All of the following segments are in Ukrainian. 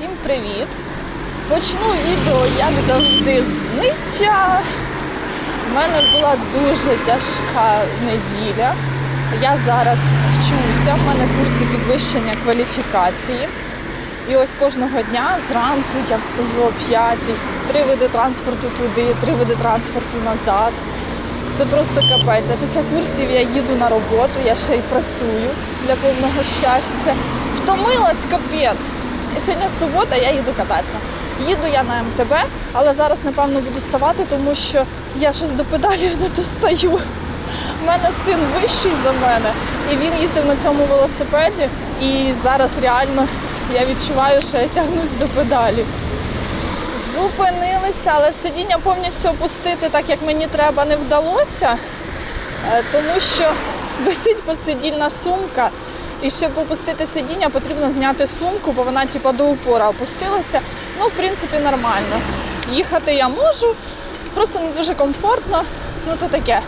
Всім привіт! Почну відео, як завжди, з ниття. У мене була дуже тяжка неділя. Я зараз вчуся, в мене курси підвищення кваліфікації. І ось кожного дня зранку я встаю о 5, три види транспорту туди, три види транспорту назад. Це просто капець. А після курсів я їду на роботу, я ще й працюю для повного щастя. Втомилась капець. Сьогодні субота, я їду кататися. Їду я на МТБ, але зараз, напевно, буду ставати, тому що я щось до педалів не достаю. У мене син вищий за мене, і він їздив на цьому велосипеді. І зараз реально я відчуваю, що я тягнусь до педалів. Зупинилися, але сидіння повністю опустити, так як мені треба, не вдалося, е, тому що висить посидільна сумка. І щоб опустити сидіння, потрібно зняти сумку, бо вона типу, до упора опустилася. Ну, в принципі, нормально. Їхати я можу, просто не дуже комфортно, ну то таке.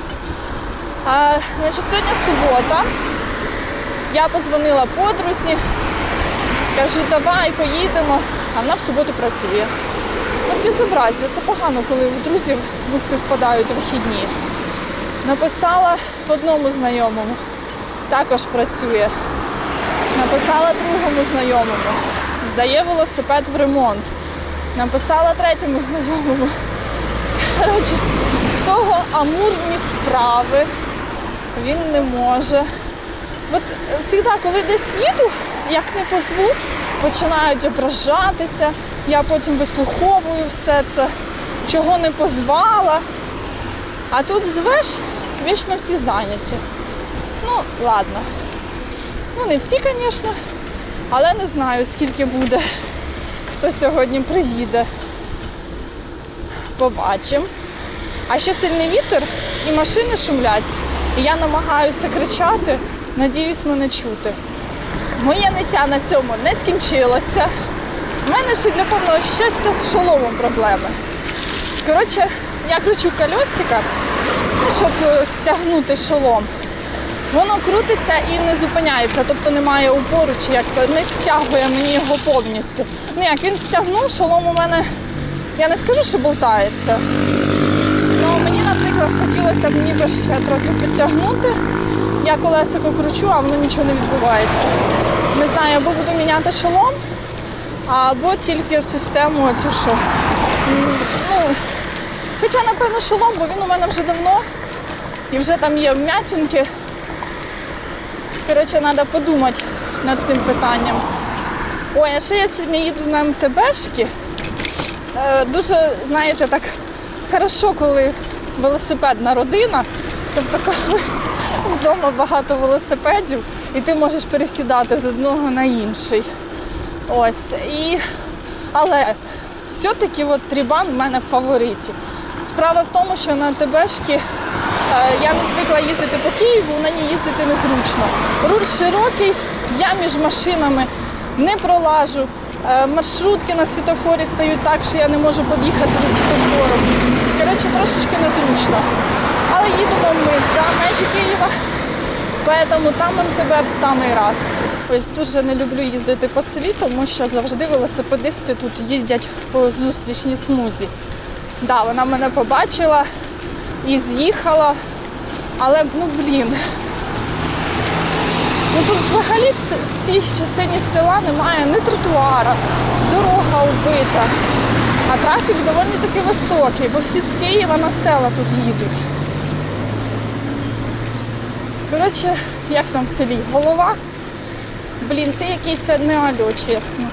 А, значить, сьогодні субота. Я позвонила подрузі, кажу, давай поїдемо, а вона в суботу працює. От безобразія, це погано, коли у друзів не співпадають вихідні. Написала одному знайомому, також працює. Написала другому знайомому, здає велосипед в ремонт. Написала третьому знайомому. Коротше, в того амурні справи він не може. От завжди, коли десь їду, як не позву, починають ображатися. Я потім вислуховую все це, чого не позвала. А тут звеш, вічно всі зайняті. Ну, ладно. Ну, не всі, звісно, але не знаю, скільки буде, хто сьогодні приїде. Побачимо. А ще сильний вітер і машини шумлять. І я намагаюся кричати, надіюсь, мене чути. Моє ниття на цьому не скінчилося. У мене ще для повного щастя з шоломом проблеми. Коротше, я кручу колесика, ну, щоб е, стягнути шолом. Воно крутиться і не зупиняється, тобто немає упору, чи як то не стягує мені його повністю. Ну як він стягнув, шолом у мене, я не скажу, що болтається. Ну, мені, наприклад, хотілося б ніби ще трохи підтягнути. Я колесико кручу, а воно нічого не відбувається. Не знаю, або буду міняти шолом, або тільки систему оцю що. Ну, хоча, напевно, шолом, бо він у мене вже давно і вже там є вмятинки. Коротше, треба подумати над цим питанням. Ой, а ще я сьогодні їду на МТБшки. Е, дуже, знаєте, так хорошо, коли велосипедна родина. Тобто, коли вдома багато велосипедів, і ти можеш пересідати з одного на інший. Ось. І... Але все-таки от трібан в мене в фавориті. Справа в тому, що на ТБшки е, я не звикла їздити по Києву, на ній їздити незручно. Руль широкий, я між машинами не пролажу. Е, Маршрутки на світофорі стають так, що я не можу під'їхати до світофору. Коротше, трошечки незручно. Але їдемо ми за межі Києва, Поэтому там МТБ в самий раз. Ось дуже не люблю їздити по селі, тому що завжди велосипедисти тут їздять по зустрічній смузі. Да, вона мене побачила і з'їхала, але ну блін. Ну тут взагалі в цій частині села немає ні тротуара, дорога убита, а трафік доволі таки високий, бо всі з Києва на села тут їдуть. Коротше, як там в селі? Голова? Блін, ти якийсь не альо, чесно.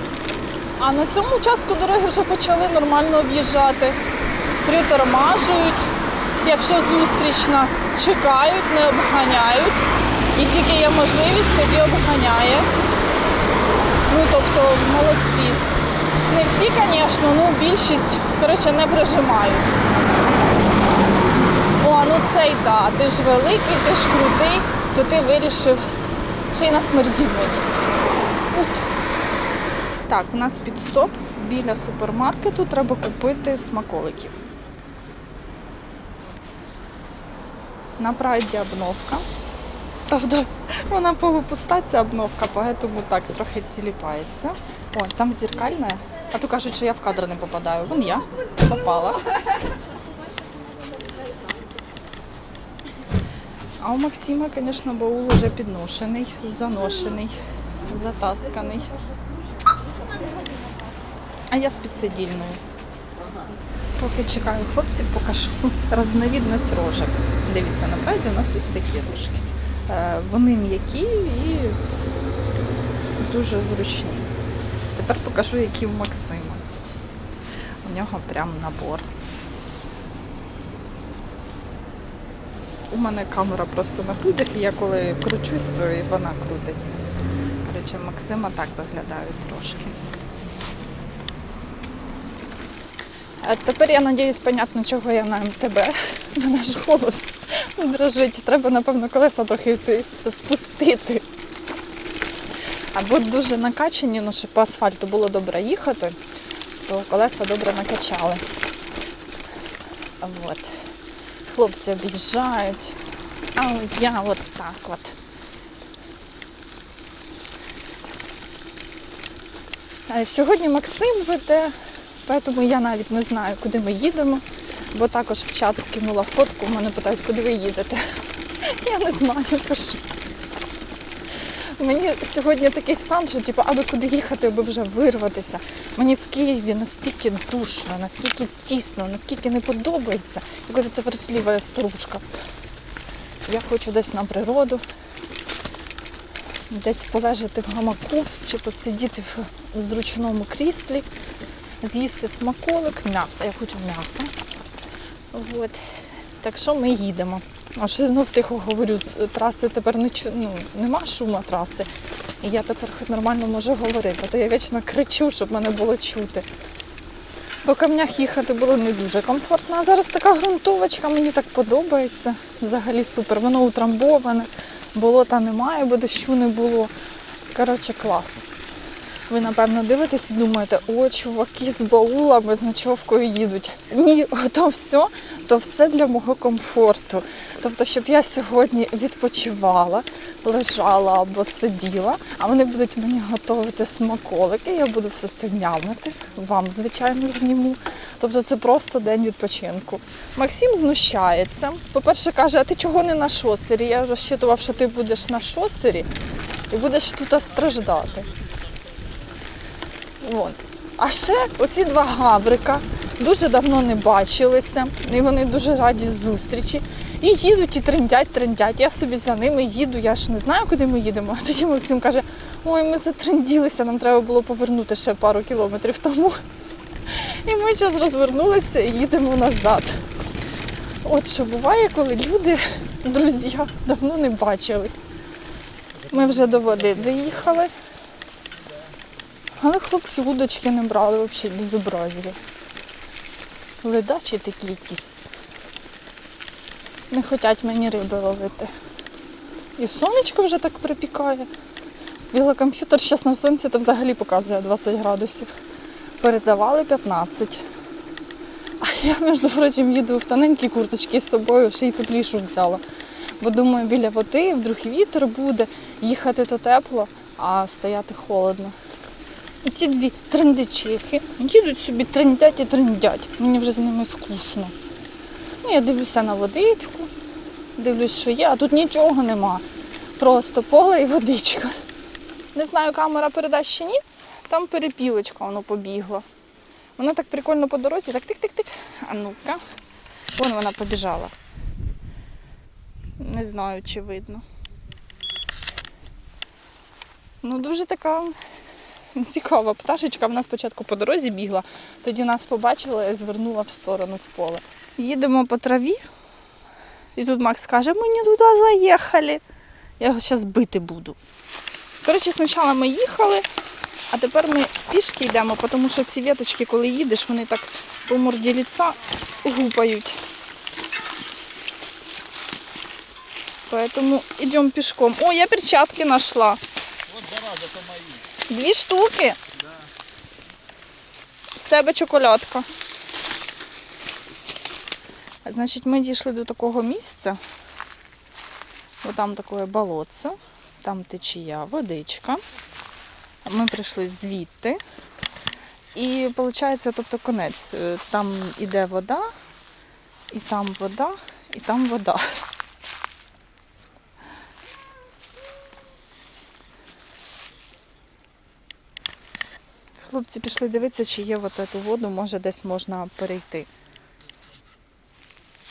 А на цьому участку дороги вже почали нормально об'їжджати. Притормажують, якщо зустрічна, чекають, не обганяють. І тільки є можливість, тоді обганяє. Ну, тобто, молодці. Не всі, звісно, ну більшість, коротше, не прижимають. О, ну цей да, ти ж великий, ти ж крутий, то ти вирішив ще й насмердів мені. От. Так, у нас підстоп біля супермаркету треба купити смаколиків. На прайді обновка. Правда, вона полупуста ця обновка, поэтому так трохи тіліпається. О, там зеркальне. А то кажуть, що я в кадр не попадаю. Вон я попала. А у Максима, звісно, баул уже підношений, заношений, затасканий. А я з підсидільною. Поки чекаю хлопців, покажу разновідність рожок. Дивіться, насправді у нас ось такі рожки. Е, Вони м'які і дуже зручні. Тепер покажу, які у Максима. У нього прям набор. У мене камера просто на грудях, і я коли кручусь, то і вона крутиться. Коротше, Максима так виглядають трошки. А тепер я надіюсь, понятно, чого я на МТБ. Мене ж голос дрожить. Треба, напевно, колеса трохи спустити. Або дуже накачані, ну, щоб по асфальту було добре їхати, то колеса добре накачали. От. Хлопці об'їжджають, а я от так от. Е, Сьогодні Максим веде, тому я навіть не знаю, куди ми їдемо, бо також в чат скинула фотку, мене питають, куди ви їдете. Я не знаю, кажу. Мені сьогодні такий стан, що типу, аби куди їхати, аби вже вирватися. Мені в Києві настільки душно, наскільки тісно, наскільки не подобається. Як от тепер сліва стружка. Я хочу десь на природу, десь полежати в гамаку чи посидіти в зручному кріслі, з'їсти смаколик, м'ясо. Я хочу м'яса. От. Так що ми їдемо. А що знов тихо говорю, з траси тепер не чу... ну, нема шуму траси. І я тепер хоч нормально можу говорити, то я вічно кричу, щоб мене було чути. По камнях їхати було не дуже комфортно, а зараз така ґрунтовочка, мені так подобається. Взагалі супер. Воно утрамбоване, болота немає, бо дощу не було. Коротше, клас. Ви, напевно, дивитесь і думаєте, о, чуваки з баулами, з ночовкою їдуть. Ні, то все, то все для мого комфорту. Тобто, щоб я сьогодні відпочивала, лежала або сиділа, а вони будуть мені готувати смаколики, я буду все це нямити, вам, звичайно, зніму. Тобто це просто день відпочинку. Максим знущається. По-перше, каже, а ти чого не на шосері? Я розчитував, що ти будеш на шосері і будеш тут страждати. Вон. А ще оці два гаврика дуже давно не бачилися, і вони дуже раді зустрічі. І їдуть і триндять, триндять. Я собі за ними їду, я ж не знаю, куди ми їдемо. А тоді Максим каже: ой, ми затринділися, нам треба було повернути ще пару кілометрів тому. І ми зараз розвернулися і їдемо назад. От що буває, коли люди, друзі, давно не бачились. Ми вже до води доїхали. Але хлопці удочки не брали взагалі безобразі. Ледачі такі якісь. Не хочуть мені риби ловити. І сонечко вже так припікає. Білокомп'ютер зараз на сонці то взагалі показує 20 градусів. Передавали 15. А я, між прочим, їду в тоненькій курточці з собою, ще й теплішу взяла. Бо думаю, біля води вдруг вітер буде, їхати то тепло, а стояти холодно. Ці дві трендичихи їдуть собі трендять і трендять. Мені вже з ними скучно. Ну, я дивлюся на водичку, дивлюсь, що є, а тут нічого нема. Просто поле і водичка. Не знаю, камера передасть чи ні. Там перепілочка воно побігла. Вона так прикольно по дорозі, так тик-тик-тик. А ну-ка. Вон вона побіжала. Не знаю, чи видно. Ну, дуже така Цікава пташечка. Вона спочатку по дорозі бігла, тоді нас побачила і звернула в сторону в поле. Їдемо по траві, і тут Макс каже, ми не туди заїхали. Я його зараз бити буду. Коротше, спочатку ми їхали, а тепер ми пішки йдемо, тому що ці віточки, коли їдеш, вони так по морді ліца гупають. Поэтому йдемо пішком. О, я перчатки знайшла. Дві штуки. З тебе чоколядка. Значить, ми дійшли до такого місця. Бо там таке болотце, там течія, водичка. Ми прийшли звідти. І виходить, тобто конець. Е, Там іде вода, і там вода, і там вода. Хлопці пішли дивитися, чи є от цю воду, може десь можна перейти.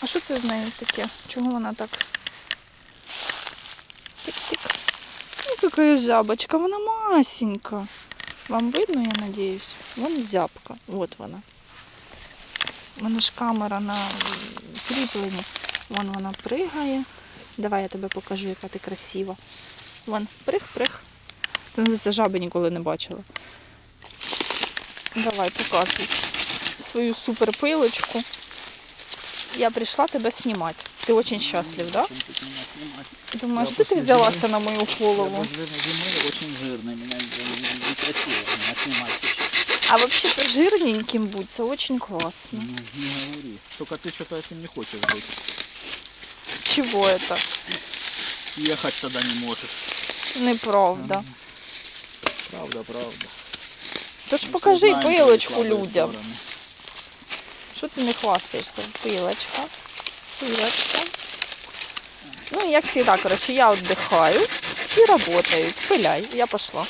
А що це з нею таке? Чого вона так? Тик-тик. Ну, какая жабочка, вона масенька. Вам видно, я надіюсь? Вон зябка. От вона. У мене ж камера на кріпленні. Вон вона пригає. Давай я тебе покажу, яка ти красива. Вон, прих-прих. Ти це жаби ніколи не бачила. Давай, показуй свою суперпилочку. Я прийшла тебе знімати. Ти дуже щаслив, да? Чем тут меня снимать? Думаєш, Я де ти после взялася на мою Я голову? после зимы очень жирный, меня не- некрасиво меня снимать сейчас. А вообще-то жирненьким будь, це дуже класно. Ну, не говори. Только ты что-то этим не хочешь быть. Чого это? Ехать тогда не можешь. Неправда. Правда, правда. Тож Мы покажи всё знаем твои пилочку слабые людям. стороны. Що ти не хвастаєшся? Пилочка. Пилочка. Ну, як завжди, коротше, я віддихаю, всі працюють. Пиляй, я пішла.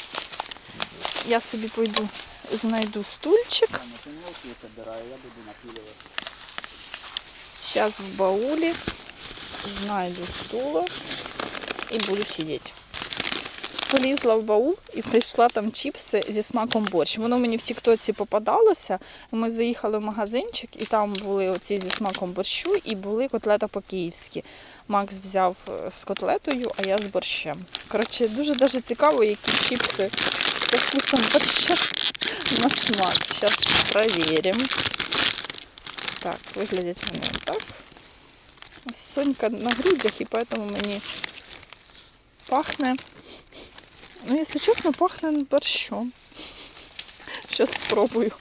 Я собі пойду знайду стульчик. Ладно, ты мелкие собирай, я буду напиливать. Зараз в баулі знайду стула і буду сидіти. Полізла в баул і знайшла там чіпси зі смаком борщ. Воно мені в Тіктоці попадалося. Ми заїхали в магазинчик, і там були оці зі смаком борщу, і були котлета по-київськи. Макс взяв е, з котлетою, а я з борщем. Коротше, дуже дуже цікаво, які чіпси з вкусом борща на смак. Зараз перевіримо. Так, виглядять вони так. Сонька на грудях, і поэтому мені пахне. Ну, якщо чесно, пахне борщом. Зараз спробую.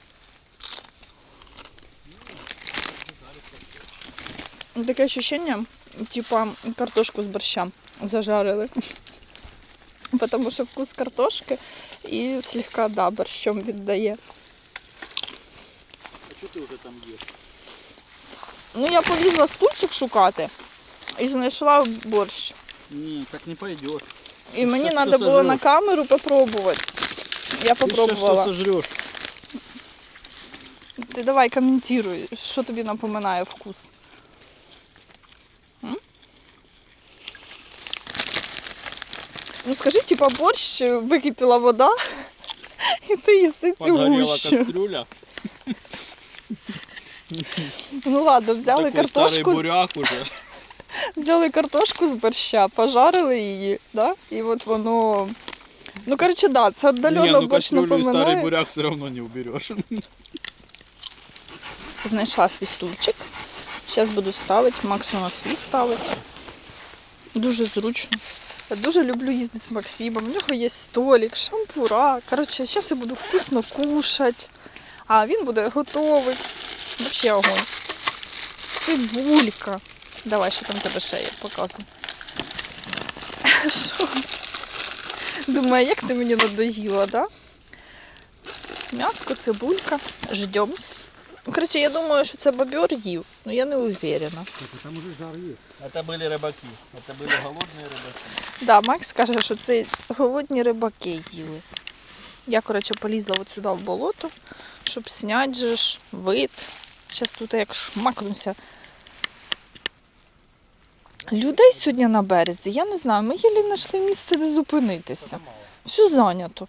Таке ощущение, типа картошку з борща зажарили. Потому що вкус картошки і слегка, да, борщом віддає. А что ты уже там ешь? Ну, я полізла стульчик шукати і знайшла борщ. Не, так не пойдет. І мені треба було на камеру попробувати. Я попробувала. Ты сожрешь. Ти давай коментуй, що тобі напоминає вкус. М? Ну скажи, типа борщ, википіла вода, і ти їси цю Подгорела гущу. кастрюля. Ну ладно, взяли Такой картошку, старый буряк уже. Взяли картошку з борща, пожарили її, да? і от воно. Ну, коротше, да, це віддалено ну борщ и старый буряк все равно не уберешь. Знайшла свій стульчик. Зараз буду ставити. Макс у нас свій ставить. Дуже зручно. Я дуже люблю їздити з Максимом. У нього є столик, шампура. Коротше, зараз я буду вкусно кушати. А він буде готовий. Взагалі огонь. Цибулька. Давай, що там в тебе ще є, показуй. Що? Думаю, як ти мені надоїла, да? М'яско, цибулька. Ждемсь. Ну, Коротше, я думаю, що це бобер їв, але я не уверена. Там уже жар есть. Это были рыбаки. Это были голодные рыбаки. Да, Макс каже, що це голодні рибаки їли. Я, коротше, полізла от сюди в болото, щоб зняти же ж вид. Зараз тут як шмакнуся. Людей сьогодні на березі, я не знаю, ми єлі знайшли місце, де зупинитися. Все зайнято.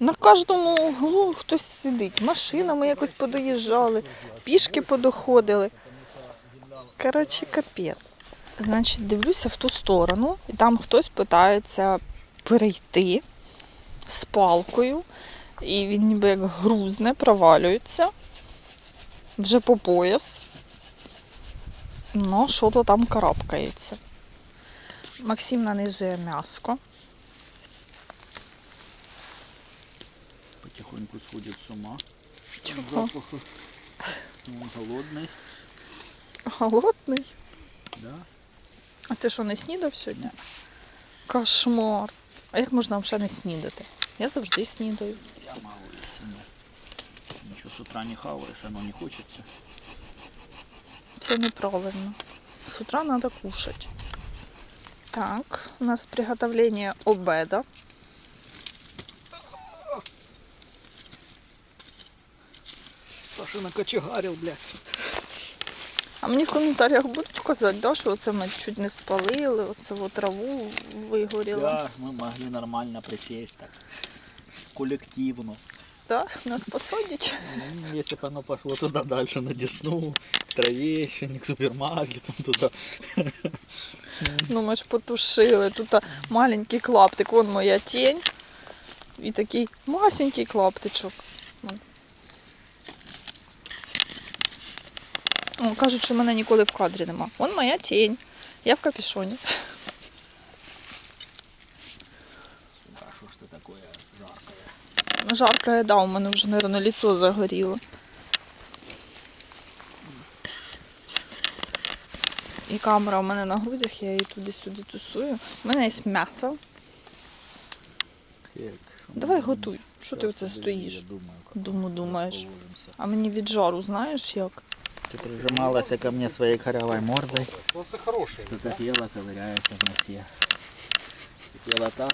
На кожному углу хтось сидить. Машинами якось подоїжджали, пішки подоходили. Коротше, капець. Значить, дивлюся в ту сторону, і там хтось питається перейти з палкою, і він ніби як грузне, провалюється вже по пояс. Ну, що то там карабкається. Максим нанизує м'яско. Потихоньку сходит с ума. Чого? Запаху. Он голодный. Голодний. Да. А ти що, не снідав сьогодні? Кошмар. А як можна взагалі не снідати? Я завжди снідаю. Я мало если нет. Ничего с утра не хаваешь, оно не хочется. Це неправильно. С утра надо кушать. Так, у нас приготовление обеда. Саша накочегарил, блядь. А мені в коментарях будуть казати, да, що оце ми чуть не спалили, оце от траву вигоріло. Да, мы могли нормально присесть так. Да, нас посадять. М, Если бы оно пошло туда дальше, на Десну, к Троещине, к супермаркетам, туда. Ну ми ж потушили. Тут маленький клаптик, вон моя тінь. І такий масенький клаптичок. О, кажуть, що мене ніколи в кадрі нема. Вон моя тінь. Я в капюшоні. Сука, что ж ты такое жаркое? Жарка да, у мене вже, мабуть, лицо загоріло. І камера у мене на грудях, я її туди-сюди тусую. У мене є м'ясо. Фиг, Давай м, готуй. Що ти щас оце подожди, стоїш? Я думаю, как Думаю, думаєш. расположимся. А мені від жару знаєш як? Ты прижималась ко мне своей корявой мордой. Он це хороший. Ты пела, ковыряешься в носе. Ты пела так,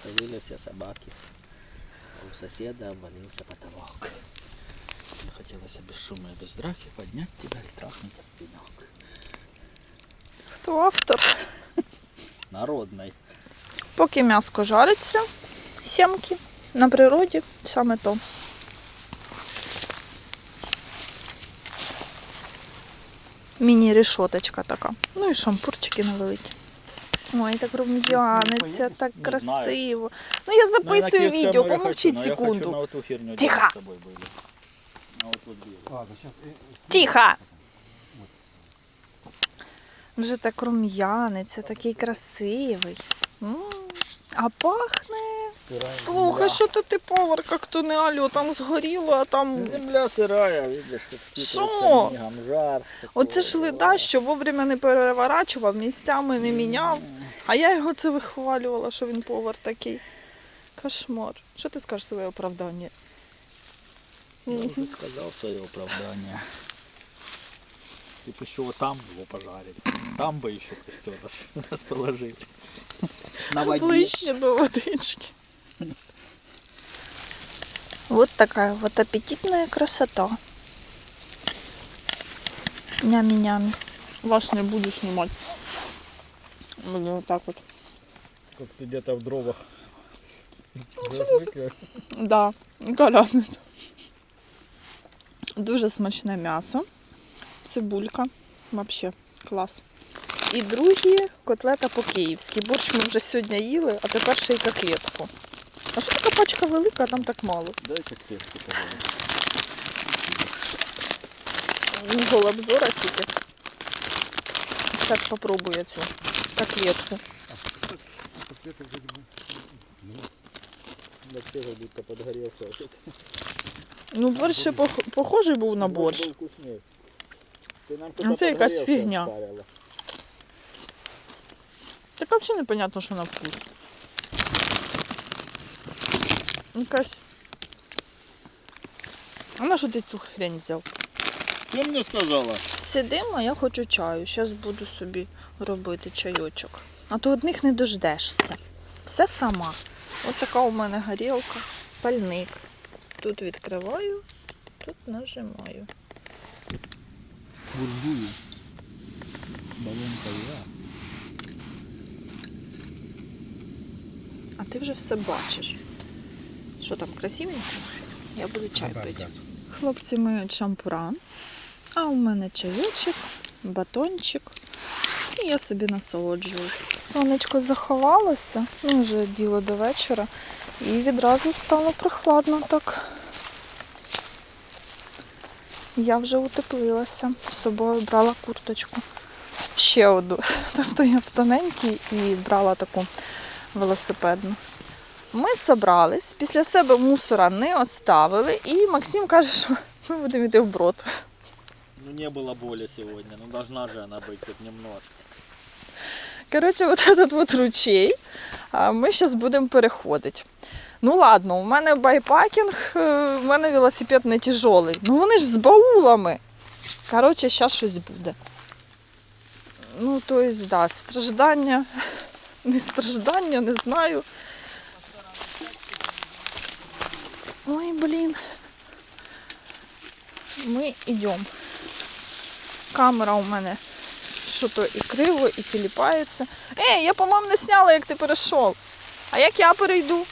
что выли все собаки. У соседа обвалился потолок. Мне хотелось без шума и без драки поднять тебя и трахнуть в пенек. Хто автор? Народной. Поки м'яско жариться, сімки на природі, саме то. Міні-решоточка така. Ну і шампурчики невеликі. Ой, так рум'яниться, так Не красиво. Ну я записую відео, помовчіть секунду. на эту херню Тихо. делать с тобой были. На вот тут белую. Ладно, сейчас. Тихо! Вже так рум'яниться, такий красивий. М, А пахне. Слухай, що то ти повар, як то не алло, там згоріло, а там. Земля сырая, видишь, все Шо? снегом, жар. Оце ж леда, що вовремя не переворачував, місцями не міняв. А я його це вихвалювала, що він повар такий. Кошмар. Що ти скажеш своє оправдання? Я уже сказал свое оправдание. Ты бы еще вот там его пожарили. Там бы еще костер рас- расположили. На воде. Ближче до водички. Вот такая вот аппетитная красота. Нями-нями. Вас не буду снимать. Буду вот так вот. Как ты где-то в дровах. Да, яка разниця. Дуже смачне м'ясо, цибулька, вообще клас. І другі котлета по-київськи. Борщ ми вже сьогодні їли, а тепер ще й котлетку. А що така пачка велика, а там так мало? Дай котлетку, пожалуйста. Угол обзора тільки. Зараз попробую цю котлетку. Да все же будто подгоревшая. Ну, борщ ще пох- похожий був на борщ. Был вкуснее. Ты нам Ну, це якась подгоревшее фігня. вставила. Так взагалі непонятно, що на вкус. Якась. А на що ти цю хрень взяв? Ты мне сказала? Сидимо, я хочу чаю. Зараз буду собі робити чайочок. А то одних не дождешся. Все сама. Ось така у мене горілка, пальник. Тут відкриваю, тут нажимаю. Буржую. Баллонка я. А ти вже все бачиш. Що там, красивенько? Я буду чай пити. Хлопці миють шампуран, а у мене чайочок, батончик. І я собі насолоджуюсь. Сонечко заховалося, ну вже діло до вечора, і відразу стало прохладно так. Я вже утеплилася, з собою брала курточку. Ще одну. Тобто я в тоненькій і брала таку велосипедну. Ми зібрались, після себе мусора не оставили, і Максим каже, що ми будемо йти в брод. Ну не было боли сегодня, ну должна же она быть хоть немножко. Коротше, от этот от ручей ми зараз будемо переходити. Ну ладно, у мене байпакінг, е, у мене велосипед не тяжелий. Ну вони ж з баулами. Коротше, зараз щось буде. Ну, то есть, да, страждання, не страждання, не знаю. Ой, блін. Ми йдемо. Камера у мене що то і криво, і тіліпається. Ей, я, по-моєму, не сняла, як ти перейшов. А як я перейду?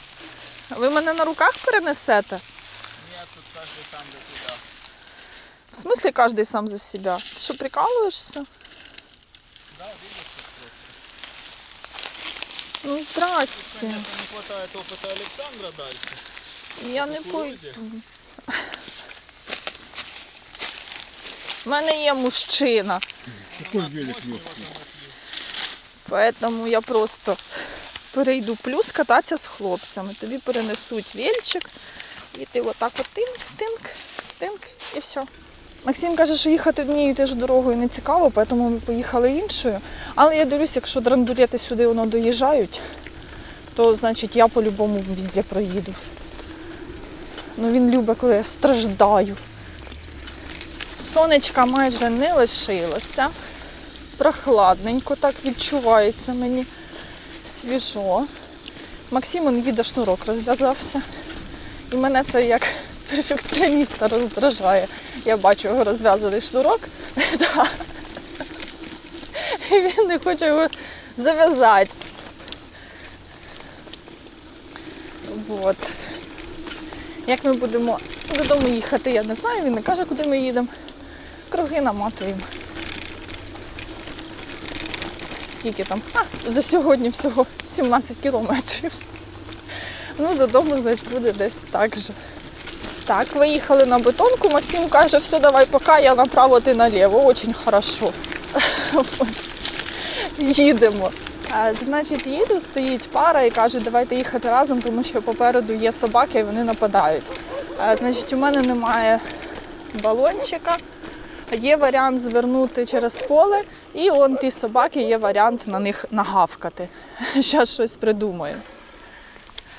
Ви мене на руках перенесете? Ні, тут кожен сам до себе. В смысле каждый сам за себя? Ты что, прикалываешься? Да, видиш, тут просто. Ну, здрасте. Конечно, не хватает опыта Александра дальше. Я не кукурудзі? пойду. У мене є мужчина, Какой велик легкий. поэтому я просто перейду. Плюс кататися з хлопцями. Тобі перенесуть вільчик, і ти отак от тинк, тинк, тинк, і все. Максим каже, що їхати однією теж дорогою не цікаво, тому ми поїхали іншою. Але я дивлюсь, якщо драндулети сюди воно доїжджають, то значить я по-любому везде проїду. Ну він любить, коли я страждаю. Сонечка майже не лишилося. Прохладненько так відчувається мені свіжо. Максим їде шнурок розв'язався. І мене це як перфекціоніста роздражає. Я бачу його розв'язаний шнурок. І він не хоче його зав'язати. От. Як ми будемо додому їхати, я не знаю, він не каже, куди ми їдемо. Круги наматуємо. Скільки там? А, за сьогодні всього 17 кілометрів. Ну, додому, значить, буде десь так же. Так, виїхали на бетонку. Максим каже, все, давай пока, я направо, ти наліво. Очень хорошо. Їдемо. Значить, їду, стоїть пара і каже, давайте їхати разом, тому що попереду є собаки і вони нападають. Значить, у мене немає балончика. Є варіант звернути через поле, і он ті собаки, є варіант на них нагавкати. Зараз щось придумаю.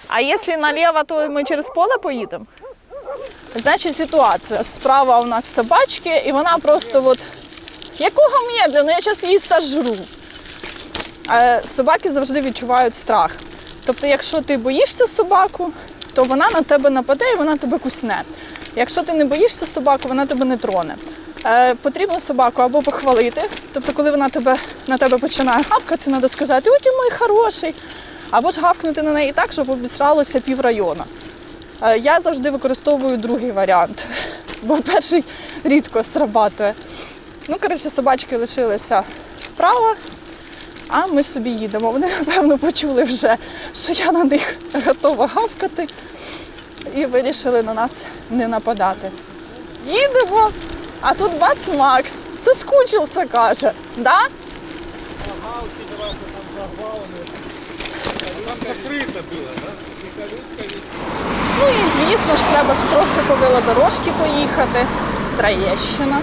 А якщо наліво, то ми через поле поїдемо? Значить, ситуація. Справа у нас собачки, і вона просто от. Якого медленно, я зараз її сожру. Е, Собаки завжди відчувають страх. Тобто, якщо ти боїшся собаку, то вона на тебе нападе і вона тебе кусне. Якщо ти не боїшся собаку, вона тебе не троне. Е, потрібно собаку або похвалити, тобто, коли вона тебе, на тебе починає гавкати, треба сказати, ой, ти мій хороший. Або ж гавкнути на неї так, щоб обісралося піврайону. Е, Я завжди використовую другий варіант, бо перший рідко срабатує. Ну, коротше, собачки лишилися справа, а ми собі їдемо. Вони, напевно, почули вже, що я на них готова гавкати, і вирішили на нас не нападати. Їдемо, а тут бац Макс, соскучився, каже. Да? Ага, у раз там загвалами. Там закрыто было, да? Ну і звісно ж, треба ж трохи по велодорожці поїхати. Троєщина.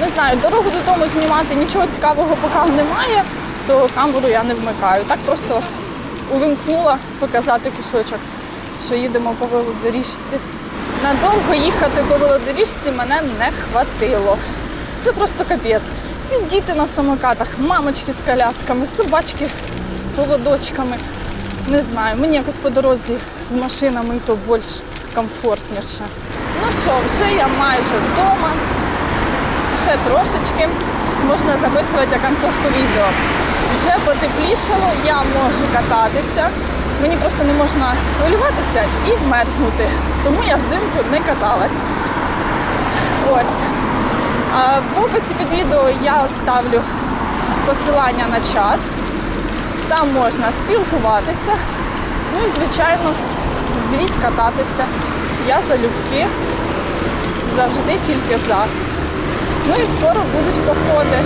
Не знаю, дорогу додому знімати нічого цікавого поки немає, то камеру я не вмикаю. Так просто увімкнула показати кусочок, що їдемо по велодоріжці. Надовго їхати по велодоріжці мене не хватило. Це просто капець. Ці діти на самокатах, мамочки з колясками, собачки з поводочками. Не знаю, мені якось по дорозі з машинами і то більш комфортніше. Ну що, вже я майже вдома. Ще трошечки можна записувати оконцовку відео. Вже потеплішало, я можу кататися. Мені просто не можна хвилюватися і мерзнути. Тому я взимку не каталась. Ось. А в описі під відео я оставлю посилання на чат. Там можна спілкуватися. Ну і, звичайно, звіть кататися. Я залюбки завжди тільки за. Ну і скоро будуть походи.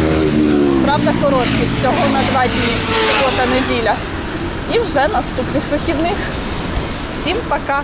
Правда, короткі, всього на два дні, субота, неділя. І вже наступних вихідних. Всім пока!